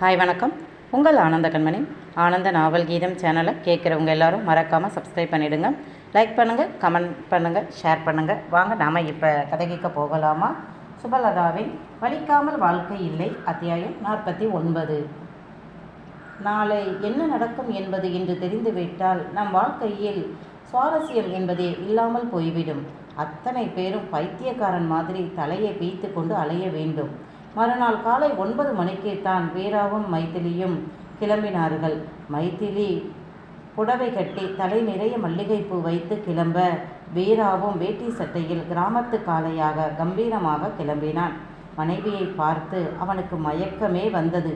Hi வணக்கம். உங்கள் ஆனந்த கண்மணி. ஆனந்த நாவல் கீதம் சேனலை கேட்குறவங்க எல்லாரும் மறக்காமல் சப்ஸ்கிரைப் பண்ணிவிடுங்க லைக் பண்ணுங்கள் கமெண்ட் பண்ணுங்கள் ஷேர் பண்ணுங்கள் வாங்க நாம் இப்போ கதகிக்க போகலாமா? சுபலதாவின் வலிக்காமல் வாழ்க்கை இல்லை அத்தியாயம் நாற்பத்தி ஒன்பது. நாளை என்ன நடக்கும் என்பது இன்று தெரிந்துவிட்டால் நம் வாழ்க்கையில் சுவாரஸ்யம் என்பதே இல்லாமல் போய்விடும். அத்தனை பேரும் பைத்தியக்காரன் மாதிரி தலையை பீய்த்து கொண்டு அலைய வேண்டும். மறுநாள் காலை ஒன்பது மணிக்கு தான் வீராவும் மைதிலியும் கிளம்பினார்கள். மைதிலி புடவை கட்டி தலை நிறைய மல்லிகைப்பூ வைத்து கிளம்ப வீராவும் வேட்டி சட்டையில் கிராமத்து காலையாக கம்பீரமாக கிளம்பினான். மனைவியை பார்த்து அவனுக்கு மயக்கமே வந்தது.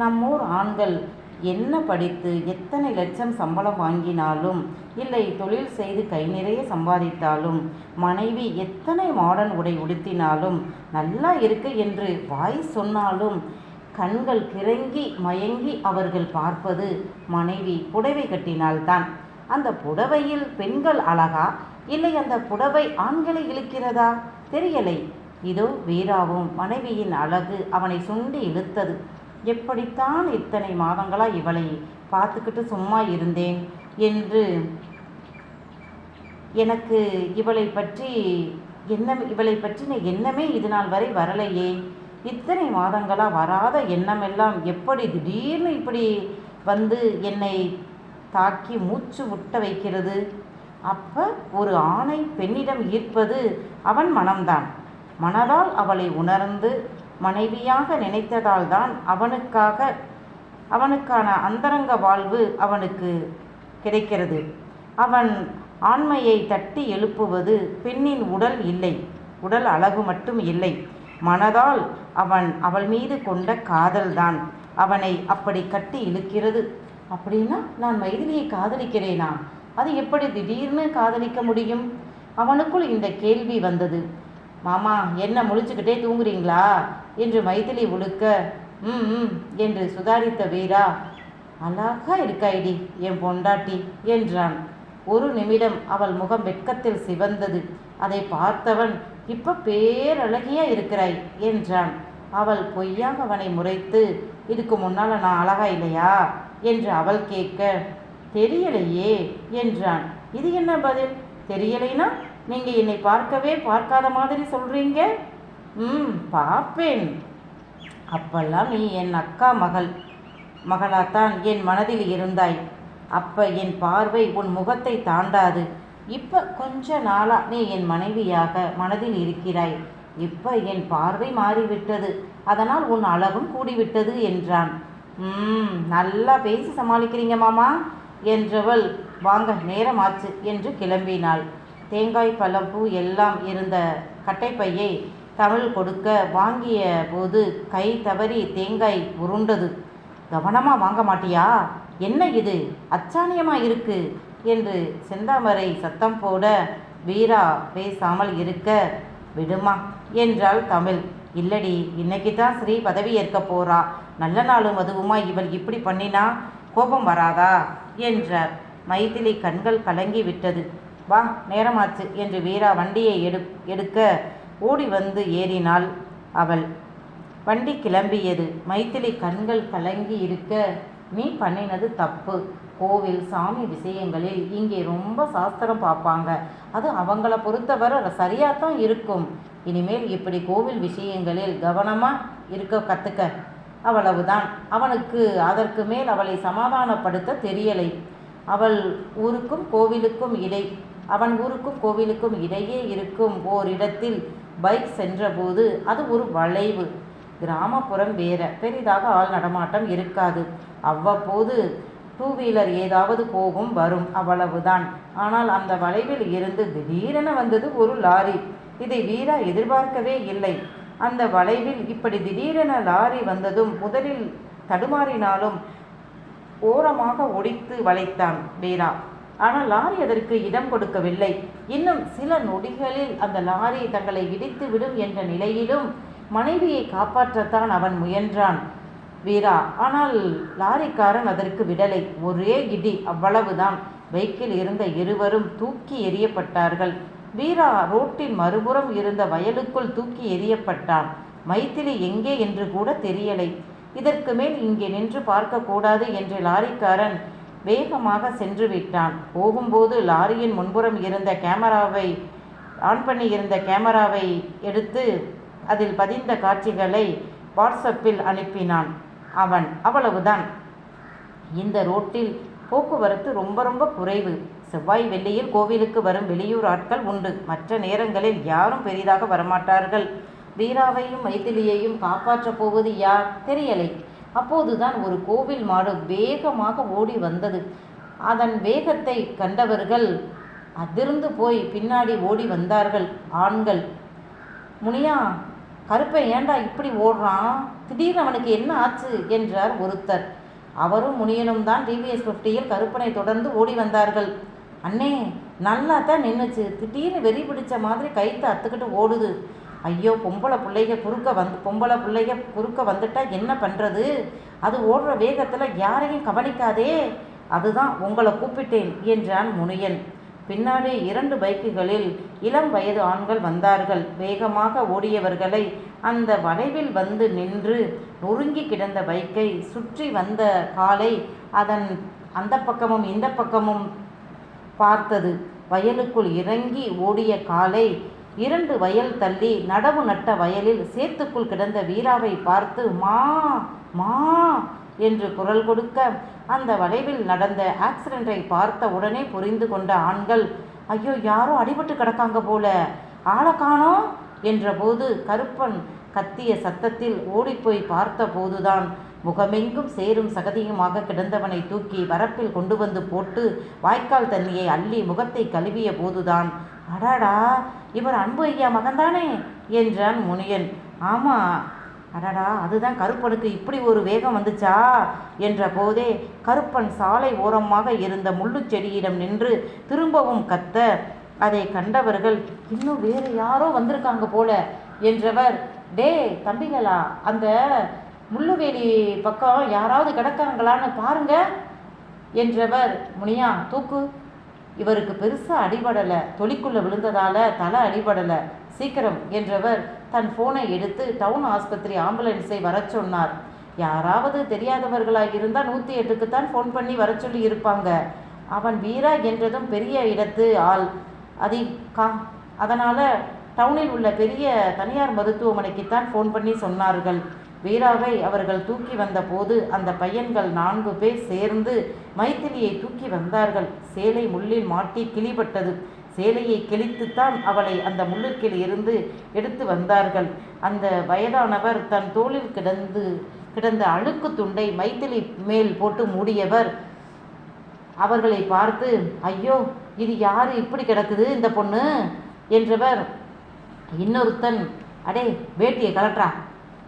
நம்மூர் ஆண்கள் என்ன படித்து எத்தனை லட்சம் சம்பளம் வாங்கினாலும் இல்லை தொழில் செய்து கை நிறைய சம்பாதித்தாலும் மனைவி எத்தனை மாடர்ன் உடை உடுத்தினாலும் நல்லா இருக்கு என்று வாய் சொன்னாலும் கண்கள் கிறங்கி மயங்கி அவர்கள் பார்ப்பது மனைவி புடவை கட்டினால்தான். அந்த புடவையில் பெண்கள் அழகா? இல்லை அந்த புடவை ஆண்களை இழுக்கிறதா? தெரியலை. இதோ வீராவும் மனைவியின் அழகு அவனை சுண்டி இழுத்தது. எப்படித்தான் இத்தனை மாதங்களா இவளை பார்த்துக்கிட்டு சும்மா இருந்தேன் என்று எனக்கு இவளை பற்றி என்ன இவளை பற்றின எண்ணமே இது நாள் வரை வரலையே. இத்தனை மாதங்களாக வராத எண்ணமெல்லாம் எப்படி திடீர்னு இப்படி வந்து என்னை தாக்கி மூச்சு முட்ட வைக்கிறது? அப்போ ஒரு ஆணை பெண்ணிடம் ஈர்ப்பது அவன் மனம்தான். மனதால் அவளை உணர்ந்து மனைவியாக நினைத்ததால்தான் அவனுக்காக அவனுக்கான அந்தரங்க வாழ்வு அவனுக்கு கிடைக்கிறது. அவன் ஆண்மையை தட்டி எழுப்புவது பெண்ணின் உடல் இல்லை உடல் அழகு மட்டும் இல்லை. மனதால் அவன் அவள் மீது கொண்ட காதல்தான். அவனை அப்படி கட்டி இழுக்கிறது. அப்படின்னா நான் மைதிலியை காதலிக்கிறேனா? அது எப்படி திடீர்னு காதலிக்க முடியும்? அவனுக்குள் இந்த கேள்வி வந்தது. மாமா என்ன முழிச்சுக்கிட்டே தூங்குறீங்களா? என்று மைதிலி உழுக்க ம் ம் என்று சுதாரித்த வீரா அழகா இருக்காயிடி என் பொண்டாட்டி என்றான். ஒரு நிமிடம் அவள் முகம் வெட்கத்தில் சிவந்தது. அதை பார்த்தவன் இப்ப பேரழகியா இருக்கிறாய் என்றான். அவள் பொய்யாக அவனை முறைத்து இதுக்கு முன்னால நான் அழகா இல்லையா? என்று அவள் கேட்க தெரியலையே என்றான். இது என்ன பதில்? தெரியலைனா? நீங்கள் என்னை பார்க்கவே பார்க்காத மாதிரி சொல்கிறீங்க ம் பார்ப்பேன். அப்பெல்லாம் நீ என் அக்கா மகள். மகளாத்தான் என் மனதில் இருந்தாய். அப்போ என் பார்வை உன் முகத்தை தாண்டாது. இப்போ கொஞ்ச நாளாக நீ என் மனைவியாக மனதில் இருக்கிறாய். இப்போ என் பார்வை மாறிவிட்டது. அதனால் உன் அழகும் கூடிவிட்டது என்றான். ம் நல்லா பேசி சமாளிக்கிறீங்க மாமா என்றவள் வாங்க நேரமாச்சு என்று கிளம்பினாள். தேங்காய் பழம்பூ எல்லாம் இருந்த கட்டைப்பையை தமிழ் கொடுக்க வாங்கிய போது கை தவறி தேங்காய் உருண்டது. கவனமாக வாங்க மாட்டியா? என்ன இது? அச்சானியமாக இருக்கு? என்று செந்தாமரை சத்தம் போட வீரா பேசாமல் இருக்க விடுமா என்றாள் தமிழ். இல்லடி இன்னைக்கு தான் ஸ்ரீ பதவி ஏற்க போறா. நல்ல நாளும் அதுவுமா. இவள் இப்படி பண்ணினா கோபம் வராதா? என்றார். மைதிலி கண்கள் கலங்கி விட்டது. வா நேரமாச்சு என்று வீரா வண்டியை எடு எடுக்க ஓடி வந்து ஏறினாள் அவள். வண்டி கிளம்பியது. மைத்திலி கண்கள் கலங்கி இருக்க நீ பண்ணினது தப்பு. கோவில் சாமி விஷயங்களில் இங்கே ரொம்ப சாஸ்திரம் பார்ப்பாங்க. அது அவங்கள பொறுத்தவரை சரியாக தான் இருக்கும். இனிமேல் இப்படி கோவில் விஷயங்களில் கவனமாக இருக்க கற்றுக்க அவ்வளவுதான். அவனுக்கு அதற்கு மேல் அவளை சமாதானப்படுத்த தெரியலை. அவள் ஊருக்கும் கோவிலுக்கும் இடை. அவன் ஊருக்கும் கோவிலுக்கும் இடையே இருக்கும் ஓரிடத்தில் பைக் சென்றபோது அது ஒரு வளைவு. கிராமப்புறம் வேற. பெரிதாக ஆள் நடமாட்டம் இருக்காது. அவ்வப்போது டூ வீலர் ஏதாவது போகும் வரும் அவ்வளவுதான். ஆனால் அந்த வளைவில் இருந்து திடீரென வந்தது ஒரு லாரி. இதை வீரா எதிர்பார்க்கவே இல்லை. அந்த வளைவில் இப்படி திடீரென லாரி வந்ததும் முதலில் தடுமாறினாலும் ஓரமாக ஒடித்து வளைத்தான் வீரா. ஆனால் லாரி அதற்கு இடம் கொடுக்கவில்லை. இன்னும் சில நொடிகளில் அந்த லாரி தங்களை இடித்து விடும் என்ற நிலையிலும் மனைவியை காப்பாற்றத்தான் அவன் முயன்றான். வீரா ஆனால் லாரிக்காரன் அதற்கு விடலை. ஒரே இடி அவ்வளவுதான். பைக்கில் இருந்த இருவரும் தூக்கி எறியப்பட்டார்கள். வீரா ரோட்டின் மறுபுறம் இருந்த வயலுக்குள் தூக்கி எறியப்பட்டான். மைத்திலி எங்கே என்று கூட தெரியலை. இதற்கு மேல் இங்கே நின்று பார்க்கக்கூடாது என்று லாரிக்காரன் வேகமாக சென்று விட்டான். போகும்போது லாரியின் முன்புறம் இருந்த கேமராவை ஆன் பண்ணி இருந்த கேமராவை எடுத்து அதில் பதிந்த காட்சிகளை வாட்ஸ்அப்பில் அனுப்பினான். அவன் அவ்வளவுதான். இந்த ரோட்டில் போக்குவரத்து ரொம்ப ரொம்ப குறைவு. செவ்வாய் வெள்ளியில் கோவிலுக்கு வரும் வெளியூர் ஆட்கள் உண்டு. மற்ற நேரங்களில் யாரும் பெரிதாக வரமாட்டார்கள். வீராவையும் மைதிலியையும் காப்பாற்றப் போவது யார்? தெரியலை. அப்போதுதான் ஒரு கோவில் மாடு வேகமாக ஓடி வந்தது. அதன் வேகத்தை கண்டவர்கள் அதிர்ந்து போய் பின்னாடி ஓடி வந்தார்கள் ஆண்கள். முனியா கருப்பை ஏண்டா இப்படி ஓடுறான்? திடீர்னு அவனுக்கு என்ன ஆச்சு? என்றார் ஒருத்தர். அவரும் முனியனும் தான் டிவிஎஸ் ஃபிஃப்டியில் கருப்பனை தொடர்ந்து ஓடி வந்தார்கள். அண்ணே நல்லா தான் நின்றுச்சு திடீர்னு வெறி பிடிச்ச மாதிரி கைத்தை அத்துக்கிட்டு ஓடுது. ஐயோ பொம்பளை பிள்ளைக குறுக்க வந்து பொம்பளை பிள்ளைக குறுக்க வந்துட்டா என்ன பண்ணுறது அது ஓடுற வேகத்தில் யாரையும் கவனிக்காதே. அதுதான் உங்களை கூப்பிட்டேன் என்றான் முனியன். பின்னாடி இரண்டு பைக்குகளில் இளம் வயது ஆண்கள் வந்தார்கள். வேகமாக ஓடியவர்களை அந்த வளைவில் வந்து நின்று நொறுங்கி கிடந்த பைக்கை சுற்றி வந்த காலை அதன் அந்த பக்கமும் இந்த பக்கமும் பார்த்தது. வயலுக்குள் இறங்கி ஓடிய காலை இரண்டு வயல் தள்ளி நடவு நட்ட வயலில் சேத்துக்குள் கிடந்த வீராவை பார்த்து மா மா என்று குரல் கொடுக்க அந்த வளைவில் நடந்த ஆக்சிடென்ட்டை பார்த்த உடனே புரிந்து கொண்ட ஆண்கள் ஐயோ யாரோ அடிபட்டு கிடக்காங்க போல ஆளை காணோம் என்றபோது கருப்பன் கத்திய சத்தத்தில் ஓடிப்போய் பார்த்த போதுதான் முகமெங்கும் சேரும் சகதியுமாக கிடந்தவனை தூக்கி வரப்பில் கொண்டு வந்து போட்டு வாய்க்கால் தண்ணியை அள்ளி முகத்தை கழுவிய போதுதான் அடாடா இவர் அன்பு ஐயா மகன்தானே? என்றான் முனியன். ஆமா. அடடா அதுதான் கருப்பனுக்கு இப்படி ஒரு வேகம் வந்துச்சா? என்ற போதே கருப்பன் சாலை ஓரமாக இருந்த முள்ளுச் செடியிடம் நின்று திரும்பவும் கத்த அதை கண்டவர்கள் இன்னும் வேறு யாரோ வந்திருக்காங்க போல என்றவர் டே தம்பிகளா அந்த முள்ளுவேலி பக்கம் யாராவது கிடக்காங்களான்னு பாருங்க என்றவர் முனியா தூக்கு. இவருக்கு பெருசாக அடிபடலை. தொலிக்குள்ளே விழுந்ததால் தலை அடிபடலை. சீக்கிரம் என்றவர் தன் ஃபோனை எடுத்து டவுன் ஆஸ்பத்திரி ஆம்புலன்ஸை வரச் சொன்னார். யாராவது தெரியாதவர்களாக இருந்தால் நூற்றி எட்டுக்கு தான் ஃபோன் பண்ணி வர சொல்லி இருப்பாங்க. அவன் வீரா என்றதும் பெரிய இடத்து ஆள். அதை கா அதனால் டவுனில் உள்ள பெரிய தனியார் மருத்துவமனைக்குத்தான் ஃபோன் பண்ணி சொன்னார்கள். வீராவை அவர்கள் தூக்கி வந்தபோது அந்த பையன்கள் நான்கு பேர் சேர்ந்து மைத்திலியை தூக்கி வந்தார்கள். சேலை முள்ளில் மாட்டி கிளிபட்டது சேலையை கிழித்துத்தான் அவளை அந்த முள்ளுக்கில் இருந்து எடுத்து வந்தார்கள். அந்த வயதானவர் தன் தோளில் கிடந்து கிடந்த அழுக்கு துண்டை மைத்திலி மேல் போட்டு மூடியவர். அவர்களை பார்த்து ஐயோ இது யாரு இப்படி கிடக்குது இந்த பொண்ணு? என்றவர் இன்னொருத்தன். அடே வேட்டியை கலட்டுறா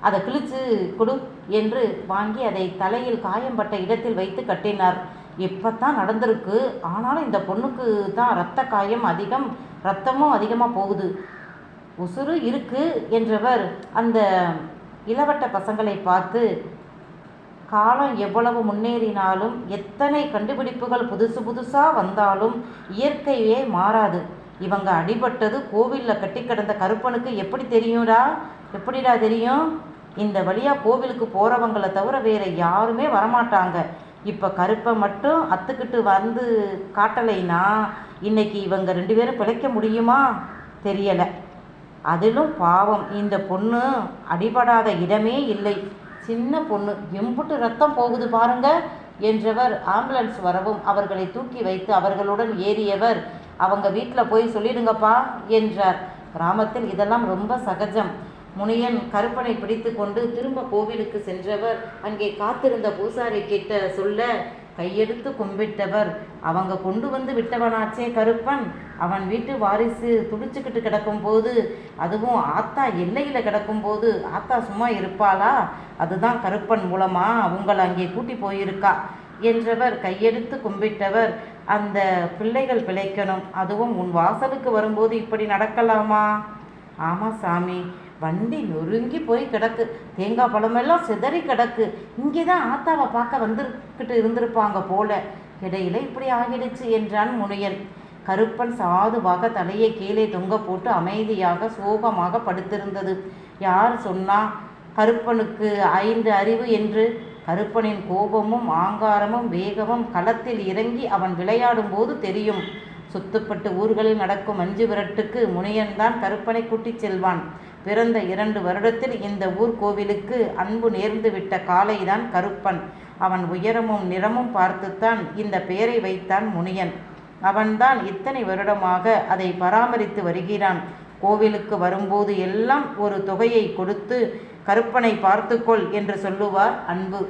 அதை கிழிச்சு கொடு என்று வாங்கி அதை தலையில் காயம்பட்ட இடத்தில் வைத்து கட்டினார். இப்போத்தான் நடந்திருக்கு? ஆனாலும் இந்த பொண்ணுக்கு தான் இரத்த காயம் அதிகம் ரத்தமும் அதிகமாக போகுது. உசுறு இருக்கு என்றவர் அந்த இளவட்ட பசங்களை பார்த்து காலம் எவ்வளவு முன்னேறினாலும் எத்தனை கண்டுபிடிப்புகள் புதுசு புதுசாக வந்தாலும் இயற்கையே மாறாது. இவங்க அடிபட்டது கோவிலில் கட்டி கிடந்த கருப்பனுக்கு எப்படி தெரியும்டா? எப்படிடா தெரியும்? இந்த வழியாக கோவிலுக்கு போகிறவங்களை தவிர வேறு யாருமே வரமாட்டாங்க. இப்போ கருப்பை மட்டும் அத்துக்கிட்டு வந்து காட்டலைன்னா இன்னைக்கு இவங்க ரெண்டு பேரும் பிழைக்க முடியுமா? தெரியலை. அதிலும் பாவம். இந்த பொண்ணு அடிபடாத இடமே இல்லை. சின்ன பொண்ணு. எம்புட்டு ரத்தம் போகுது பாருங்க. என்றவர் ஆம்புலன்ஸ் வரவும் அவர்களை தூக்கி வைத்து அவர்களுடன் ஏறியவர் அவங்க வீட்டில் போய் சொல்லிடுங்கப்பா என்றார். கிராமத்தில் இதெல்லாம் ரொம்ப சகஜம். முனியன் கருப்பனை பிடித்து கொண்டு திரும்ப கோவிலுக்கு சென்றவர். அங்கே காத்திருந்த பூசாரி கிட்ட சொல்ல கையெடுத்து கும்பிட்டவர். அவங்க கொண்டு வந்து விட்டவனாச்சே கருப்பன். அவன் வீட்டு வாரிசு துடிச்சுக்கிட்டு கிடக்கும்போது அதுவும் ஆத்தா எல்லையில் கிடக்கும்போது ஆத்தா சும்மா இருப்பாளா? அதுதான் கருப்பன் மூலமா உங்களை அங்கே கூட்டி போயிருக்கா? என்றவர் கையெடுத்து கும்பிட்டவர். அந்த பிள்ளைகள் பிழைக்கணும். அதுவும் உன் வாசலுக்கு வரும்போது இப்படி நடக்கலாமா? ஆமாம் சாமி. வண்டி நொறுங்கி போய் கிடக்கு. தேங்காய் பழமெல்லாம் சிதறி கிடக்கு. இங்கே தான் ஆத்தாவை பார்க்க வந்துக்கிட்டு இருந்திருப்பாங்க போல. இடையில இப்படி ஆகிடுச்சு என்றான் முனையன். கருப்பன் சாதுவாக தலையை கீழே தொங்க போட்டு அமைதியாக சோகமாக படுத்திருந்தது. யார் சொன்னா கருப்பனுக்கு ஐந்து அறிவு என்று? கருப்பனின் கோபமும் ஆங்காரமும் வேகமும் களத்தில் இறங்கி அவன் விளையாடும் போது தெரியும். சுத்துப்பட்டு ஊர்களில் நடக்கும் மஞ்சு விரட்டுக்கு முனியன்தான் கருப்பனை கூட்டிச் செல்வான். பிறந்த இரண்டு வருடத்தில் இந்த ஊர் கோவிலுக்கு அன்பு நேர்ந்துவிட்ட காலைதான் கருப்பன். அவன் உயரமும் நிறமும் பார்த்துத்தான் இந்த பெயரை வைத்தான் முனியன். அவன்தான் இத்தனை வருடமாக அதை பராமரித்து வருகிறான். கோவிலுக்கு வரும்போது எல்லாம் ஒரு தொகையை கொடுத்து கருப்பனை பார்த்துக்கொள் என்று சொல்லுவார் அன்பு.